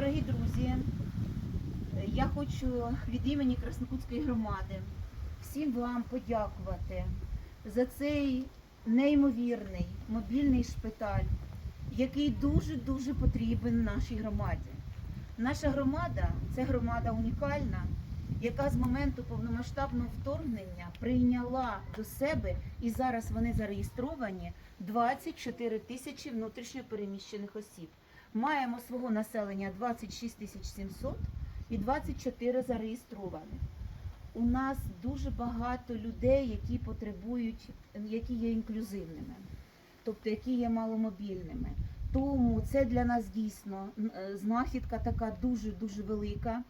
дорогі друзі, я хочу від імені Краснокутської громади всім вам подякувати за цей неймовірний мобільний шпиталь, який дуже-дуже потрібен нашій громаді. Наша громада це громада унікальна, яка з моменту повномасштабного вторгнення прийняла до себе і зараз вони зареєстровані 24 тисячі внутрішньо переміщених осіб. Маємо свого населення 26 тисяч 700 і 24 зареєстрованих. У нас дуже багато людей, які потребують, які є інклюзивними, тобто які є маломобільними. Тому це для нас дійсно е, знахідка така дуже дуже велика.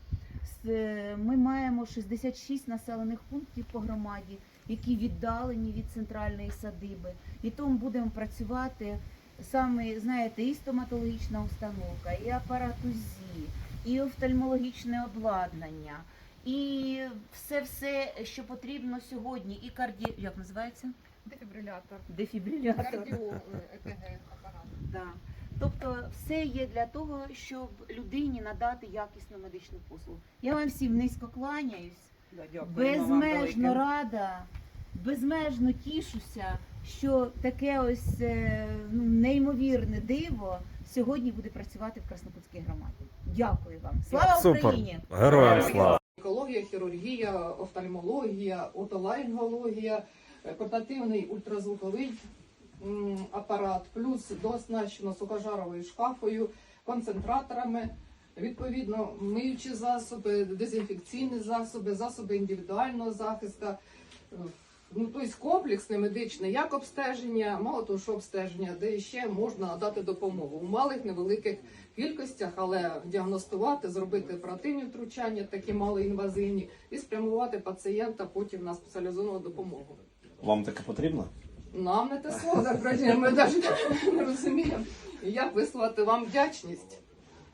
Е, Ми маємо 66 населених пунктів по громаді, які віддалені від центральної садиби. І тому будемо працювати саме, знаєте, і стоматологічна установка, і апарат УЗІ, і офтальмологічне обладнання, і все, все, що потрібно сьогодні, і карді... як називається? Дефібрилятор. Дефібрилятор. Кардіо ЕКГ апарат. Да. Тобто все є для того, щоб людині надати якісну медичну послугу. Я вам всім низько кланяюсь, безмежно рада, безмежно тішуся, що таке ось е, ну, неймовірне диво сьогодні буде працювати в Краснопутській громаді. Дякую вам. Слава Супер. Україні! Героям слава. Екологія, хірургія, офтальмологія, отоларингологія, е, портативний ультразвуковий апарат, плюс дооснащено сухожаровою шкафою, концентраторами, відповідно, миючі засоби, дезінфекційні засоби, засоби індивідуального захисту. Ну, тобто комплексне медичне, як обстеження, мало того, що обстеження, де ще можна надати допомогу у малих невеликих кількостях, але діагностувати, зробити оперативні втручання, такі малоінвазивні, і спрямувати пацієнта потім на спеціалізовану допомогу. Вам таке потрібно? Нам не те слово, так ми навіть не розуміємо, як висловити вам вдячність.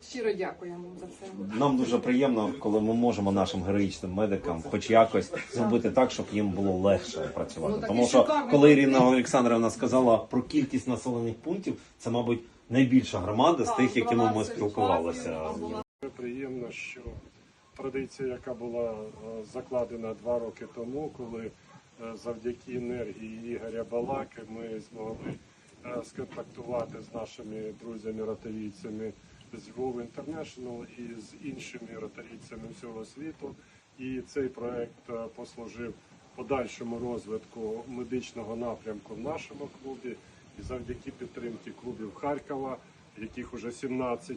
Щиро дякуємо за це. Нам дуже приємно, коли ми можемо нашим героїчним медикам хоч якось зробити так, щоб їм було легше Ну, працювати. і Тому що коли Ірина Олександрівна сказала про кількість населених пунктів, це, мабуть, найбільша громада з тих, якими ми спілкувалися. Дуже приємно, що традиція, яка була е, закладена два роки тому, коли е, завдяки енергії Ігоря Балаки ми змогли е, сконтактувати з нашими друзями-ротарійцями з Львова Інтернешнл і з іншими ротарійцями всього світу. І цей проект е, послужив подальшому розвитку медичного напрямку в нашому клубі. І завдяки підтримці клубів Харкова, яких уже 17